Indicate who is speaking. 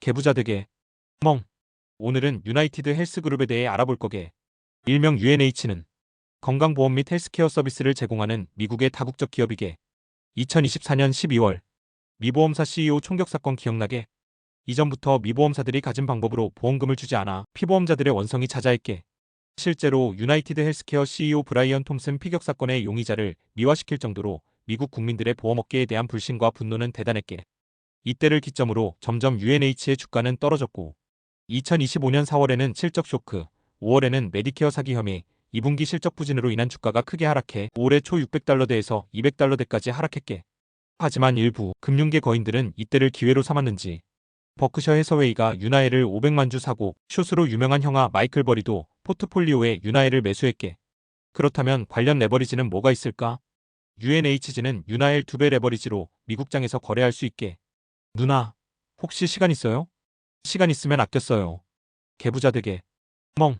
Speaker 1: 개부자 되게. 멍. 오늘은 유나이티드 헬스그룹에 대해 알아볼 거게. 일명 UNH는 건강보험 및 헬스케어 서비스를 제공하는 미국의 다국적 기업이게. 2024년 12월. 미보험사 CEO 총격 사건 기억나게? 이전부터 미보험사들이 가진 방법으로 보험금을 주지 않아 피보험자들의 원성이 자자했게. 실제로 유나이티드 헬스케어 CEO 브라이언 톰슨 피격 사건의 용의자를 미화시킬 정도로 미국 국민들의 보험업계에 대한 불신과 분노는 대단했게 이때를 기점으로 점점 UNH의 주가는 떨어졌고 2025년 4월에는 실적 쇼크, 5월에는 메디케어 사기 혐의, 2분기 실적 부진으로 인한 주가가 크게 하락해 올해 초 600달러대에서 200달러대까지 하락했게. 하지만 일부 금융계 거인들은 이때를 기회로 삼았는지 버크셔 해서웨이가 유나엘을 500만 주 사고 숏으로 유명한 형아 마이클 버리도 포트폴리오에 유나엘을 매수했게. 그렇다면 관련 레버리지는 뭐가 있을까? UNHG는 유나엘 2배 레버리지로 미국장에서 거래할 수 있게. 누나, 혹시 시간 있어요? 시간 있으면 아껴 써요. 개부자 되게. 멍.